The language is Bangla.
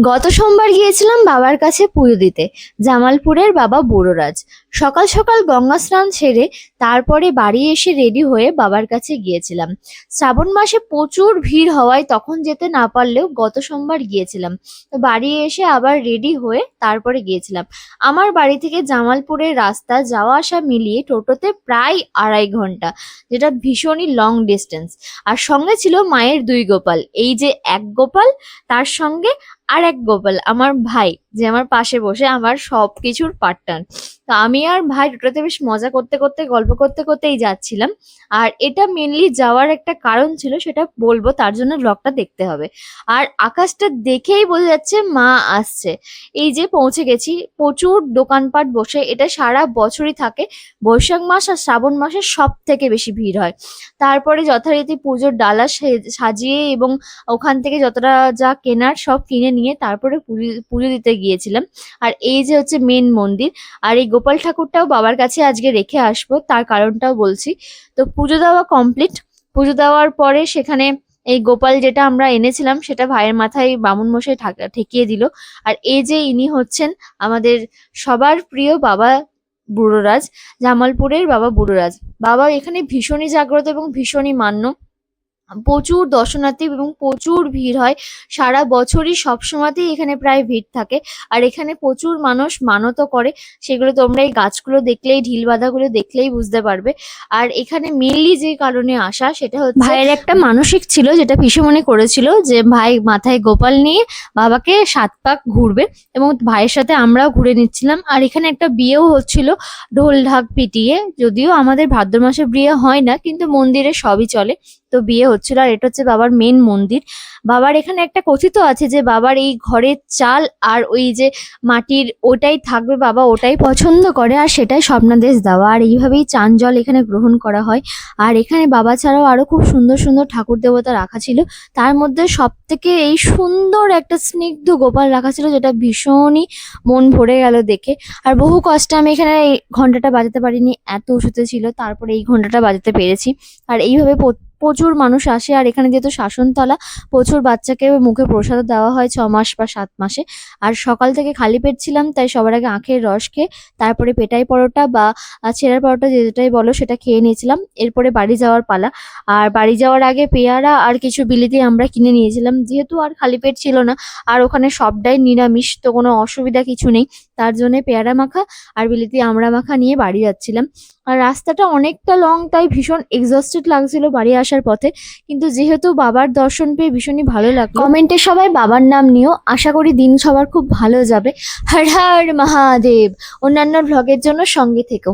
গত সোমবার গিয়েছিলাম বাবার কাছে পুজো দিতে জামালপুরের বাবা বুড়োরাজ। সকাল সকাল গঙ্গা স্নান সেরে তারপরে বাড়ি এসে রেডি হয়ে বাবার কাছে গিয়েছিলাম। শ্রাবণ মাসে প্রচুর ভিড় হওয়ায় তখন যেতে না পারলেও গত সোমবার গিয়েছিলাম। তো বাড়ি এসে আবার রেডি হয়ে তারপরে গিয়েছিলাম। আমার বাড়ি থেকে জামালপুরের রাস্তা যাওয়া আসা মিলিয়ে টোটোতে প্রায় আড়াই ঘণ্টা, যেটা ভীষণই লং ডিস্টেন্স আর সঙ্গে ছিল মায়ের দুই গোপাল, এই যে এক গোপাল, তার সঙ্গে আর এক গোপাল, আমার ভাই, যে আমার পাশে বসে আমার সব কিছুর পার্টনার তো আমি আর ভাই দুটোতে বেশ মজা করতে করতে, গল্প করতে করতেই যাচ্ছিলাম। আর এটা মেনলি যাওয়ার একটা কারণ ছিল, সেটা বলব তার জন্য ব্লগটা দেখতে হবে। আর আকাশটা দেখেই বোঝা যাচ্ছে মা আসছে। এই যে পৌঁছে গেছি, প্রচুর দোকানপাট বসে, এটা সারা বছরই থাকে। বৈশাখ মাস আর শ্রাবণ মাসে সব থেকে বেশি ভিড় হয়। তারপরে যথারীতি পুজোর ডালা সাজিয়ে এবং ওখান থেকে যতটা যা কেনার সব কিনে নিয়ে তারপরে পুজো দিতে গিয়েছিলাম। আর এই যে হচ্ছে মেন মন্দির, আর এই গোপাল ঠাকুরটাও বাবার কাছে আজকে রেখে আসব, তার কারণটাও বলছি। তো পুজো দেওয়া কমপ্লিট পুজো দেওয়ার পরে সেখানে এই গোপাল যেটা আমরা এনেছিলাম, সেটা ভাইয়ের মাথায় বামুন মশাই ঠেকিয়ে দিল। আর এই যে ইনি হচ্ছেন আমাদের সবার প্রিয় বাবা বুড়োরাজ, জামালপুরের বাবা বুড়োরাজ। বাবা এখানে ভীষণই জাগ্রত এবং ভীষণই মান্য। প্রচুর দর্শনার্থী এবং প্রচুর ভিড় হয়। সারা বছরই সব সময়তেই এখানে প্রায় ভিড় থাকে। আর এখানে প্রচুর মানুষ মানত করে। সেগুলো তোমরা এই গাছগুলো দেখলেই ঢিল বাঁধাগুলো দেখলেই বুঝতে পারবে। আর এখানে মেনলি যে কারণে আসা, সেটা হচ্ছে ভাইয়ের একটা মানসিক ছিল, যেটা মনে করেছিল যে, ভাই, মাথায় গোপাল নিয়ে বাবাকে সাত পাক ঘুরবে। এবং ভাইয়ের সাথে আমরাও ঘুরে নিচ্ছিলাম। আর এখানে একটা বিয়েও হচ্ছিল ঢোল ঢাক পিটিয়ে। যদিও আমাদের ভাদ্র মাসে বিয়ে হয় না, কিন্তু মন্দিরে সবই চলে। তো বিয়ে হচ্ছিল আর এটা হচ্ছে বাবার মেন মন্দির। বাবার এখানে একটা কথিত আছে যে বাবার এই ঘরের চাল আর ওই যে মাটির ওটাই থাকবে, বাবা ওটাই পছন্দ করে আর সেটাই স্বপ্নাদেশ দেওয়া। আর এইভাবেই চান জল এখানে গ্রহণ করা হয়। আর এখানে বাবা ছাড়াও আরও খুব সুন্দর সুন্দর ঠাকুর দেবতা রাখা ছিল। তার মধ্যে সব থেকে এই সুন্দর একটা স্নিগ্ধ গোপাল রাখা ছিল যেটা ভীষণই মন ভরে গেল দেখে। আর বহু কষ্টে আমি এখানে এই ঘন্টাটা বাজাতে পারিনি, এত উঁচুতে ছিল, তারপরে এই ঘন্টাটা বাজাতে পেরেছি। আর এইভাবে প্র- প্রচুর মানুষ আসে, আর এখানে যেহেতু শাসনতলা, প্রচুর বাচ্চাকে মুখে প্রসাদ দেওয়া হয় ছ মাস বা সাত মাসে। আর সকাল থেকে খালি পেট ছিলাম, তাই সবার আগে আখের রস খেয়ে, তারপরে পেটাই পরোটা বা ছেঁড়ার পরোটা যেটাই বলো সেটা খেয়ে নিয়েছিলাম। এরপরে বাড়ি যাওয়ার পালা। আর বাড়ি যাওয়ার আগে পেয়ারা আর কিছু বিলিতি আমরা কিনে নিয়েছিলাম। যেহেতু আর খালি পেট ছিল না, আর ওখানে সবটাই নিরামিষ, তো কোনো অসুবিধা কিছু নেই। তার জন্য পেয়ারা মাখা আর বিলিতি আমড়া মাখা নিয়ে বাড়ি যাচ্ছিলাম। আর রাস্তাটা অনেকটা লং তাই ভীষণ এক্সস্টেড লাগছিল বাড়ি আসার পথে। কিন্তু যেহেতু বাবার দর্শন পেয়ে ভীষণই ভালো লাগল, কমেন্টে সবাই বাবার নাম নিও। আশা করি দিন সবার খুব ভালো যাবে। হর হর মহাদেব। অন্যান্য ভ্লগের জন্য সঙ্গে থেকো।